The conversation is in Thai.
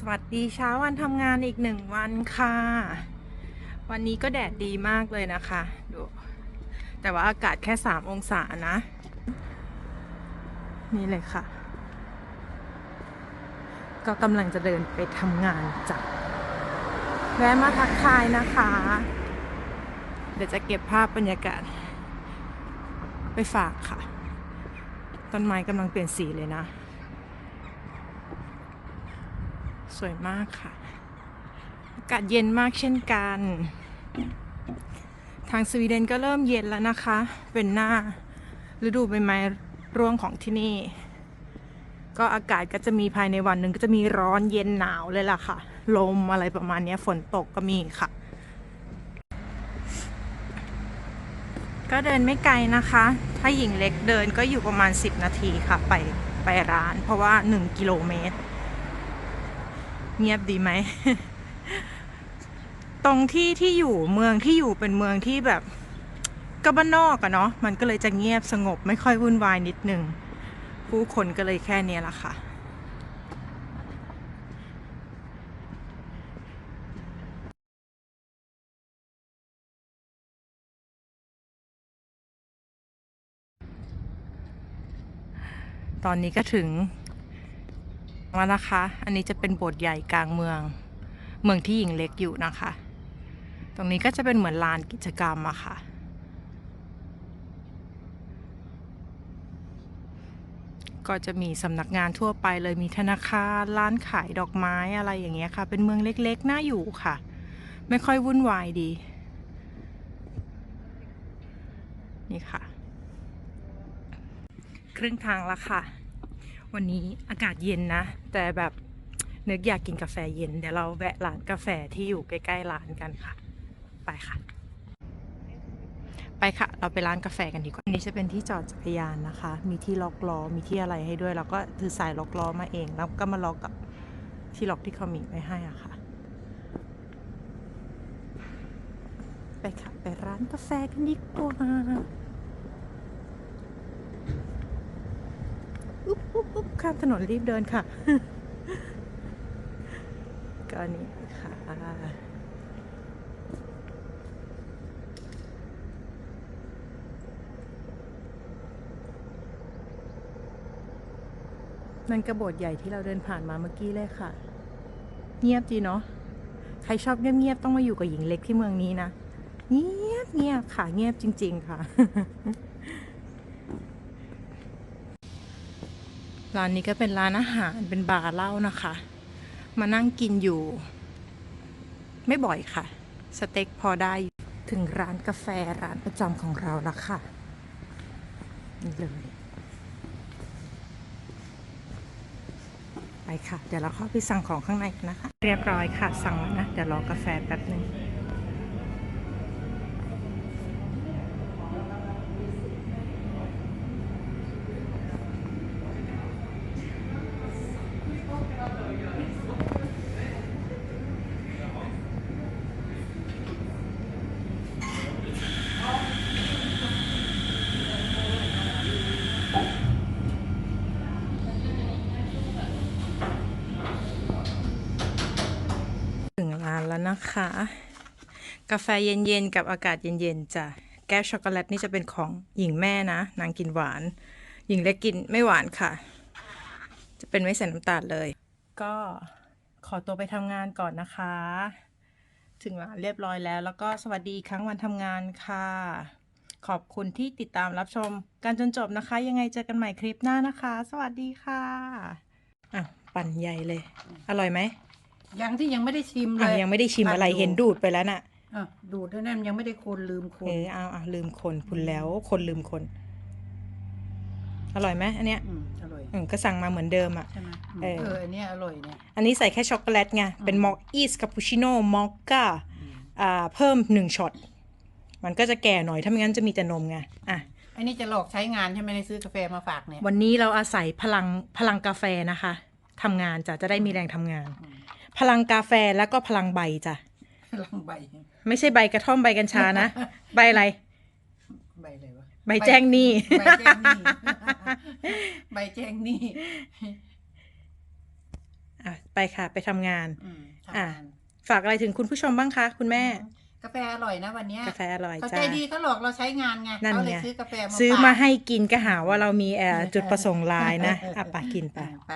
สวัสดีเช้าวันทำงานอีกหนึ่งวันค่ะ วันนี้ก็แดดดีมากเลยนะคะดูแต่ว่าอากาศแค่3องศานะ นี่เลยค่ะ ก็กำลังจะเดินไปทำงานจ้ะแวะมาทักทายนะคะ เดี๋ยวจะเก็บภาพบรรยากาศ ไปฝากค่ะ ต้นไม้กำลังเปลี่ยนสีเลยนะ สวยมากค่ะ อากาศเย็นมากเช่นกัน ทางสวีเดนก็เริ่มเย็นแล้วนะคะ เป็นหน้าฤดูใบไม้ร่วงของที่นี่ ก็อากาศก็จะมีภายในวันหนึ่งก็จะมีร้อนเย็นหนาวเลยล่ะค่ะ ลมอะไรประมาณนี้ฝนตกก็มีค่ะ ก็เดินไม่ไกลนะคะ ถ้าหญิงเล็กเดินก็อยู่ประมาณ 10 นาทีค่ะ ไปไปร้าน เพราะว่า 1 กิโลเมตร เงียบดีไหม ตรงที่ที่อยู่เมืองที่อยู่เป็นเมืองที่แบบก็บ้านนอกอะเนาะมันก็เลยจะเงียบสงบไม่ค่อยวุ่นวายนิดนึง ผู้คนก็เลยแค่เนี้ยแหละค่ะตอนนี้ก็ถึง แล้วนะคะ อันนี้จะเป็นโบสถ์ใหญ่กลางเมือง เมืองที่หญิงเล็กอยู่นะคะ ตรงนี้ก็จะเป็นเหมือนลานกิจกรรมอะค่ะ ก็จะมีสำนักงานทั่วไปเลยมีธนาคารร้านขายดอกไม้อะไรอย่างเงี้ยค่ะ เป็นเมืองเล็กๆ น่าอยู่ค่ะ ไม่ค่อยวุ่นวายดี นี่ค่ะ ครึ่งทางแล้วค่ะ วันนี้อากาศเย็นนะ แต่แบบนึกอยากกินกาแฟเย็น เดี๋ยวเราแวะร้านกาแฟที่อยู่ใกล้ๆร้านกันค่ะ ไปค่ะ ไปค่ะ เราไปร้านกาแฟกันดีกว่าอันนี้จะเป็นที่จอดจักรยานนะคะ มีที่ล็อกล้อมีที่อะไรให้ด้วยเราก็ถือสายล็อกล้อมาเอง แล้วก็มาล็อกกับที่ล็อกที่เขามีไว้ให้อะค่ะ ไปค่ะ ไปร้านกาแฟกันดีกว่า อุ๊บอุ๊บอุ๊บ ข้ามถนนรีบเดินค่ะ ก็นี่ค่ะ นั่นกระโบดใหญ่ที่เราเดินผ่านมาเมื่อกี้เลยค่ะ เงียบจีเนาะ ใครชอบเงียบๆต้องมาอยู่กับหญิงเล็กที่เมืองนี้นะ เงียบเงียบค่ะ เงียบจริง ๆ ค่ะ ร้านนี้ก็เป็นร้านอาหารเป็นบาร์เหล้านะคะ มานั่งกินอยู่ ไม่บ่อยค่ะ สเต็กพอได้ถึงร้านกาแฟร้านประจำของเราแล้วค่ะนี่เลย ไปค่ะ เดี๋ยวเราเข้าไปสั่งของข้างในนะคะ เรียบร้อยค่ะสั่งแล้วนะ เดี๋ยวรอกาแฟแป๊บหนึ่ง แล้วนะคะ กาแฟเย็นๆ กับอากาศเย็นๆจ้ะ แก้วช็อกโกแลตนี่จะเป็นของหญิงแม่นะ นางกินหวาน หญิงเล็กกินไม่หวานค่ะ จะเป็นไม่ใส่น้ำตาลเลย ก็ขอตัวไปทำงานก่อนนะคะ ถึงร้านเรียบร้อยแล้ว แล้วก็สวัสดีอีกครั้งวันทำงานค่ะ ขอบคุณที่ติดตามรับชมกันจนจบนะคะ ยังไงเจอกันใหม่คลิปหน้านะคะ สวัสดีค่ะอะปั่นใหญ่เลย อร่อยไหม ยังที่ยังไม่ได้ชิมเลอะยยังไม่ได้ชิมอะไรปั่ยู่เห็นดูดไปแล้วน่ะ อะดูดเท่านั้นยังไม่ได้คนลืมคเอนอเอาเอาลืมคนคุณแล้วคนลืมคน อร่อยไหมอันเนี้ยอืมอร่อยอืมก็สั่งมาเหมือนเดิมอะ ใช่ไหมอืมเออ เอออันเนี้ยอร่อยเนี่ย อันนี้ใส่แค่ช็อกโกแลตไง เป็นมอคอีสคาปูชิโน่มอคก้าอ่าเพิ่มหนึ่งช็อต มันก็จะแก่หน่อย ถ้าไม่งั้นจะมีแต่นมไง อะ อันนี้จะหลอกใช้งานใช่ไหมในซื้อกาแฟมาฝากเนี่ยวันนี้เราอาศัยพลังพลังกาแฟนะคะทำงานจ้ะจะได้มีแรงทำงาน พลังกาแฟแล้วก็พลังใบจ้ะลังใบไม่ใช่ใบกระท่อมใบกัญชานะ ใบอะไร ใบอะไรวะใบแจ้งหนี้ ใบแจ้งหนี้ ใบแจ้งหนี้อะไปค่ะ ไปทำงาน อืมทำอะงานฝากอะไรถึงคุณผู้ชมบ้างคะ คุณแม่ กาแฟอร่อยนะวันเนี้ยกาแฟอร่อยเขาจ้า ใจดีเขาหลอกเราใช้งานไงนั่นเขาเลยไง ซื้อกาแฟมาซื้อฝกมาให้กินก็หาว่าเรามีเอ่อจุดประสงค์ลายนะอะไปกินไปไป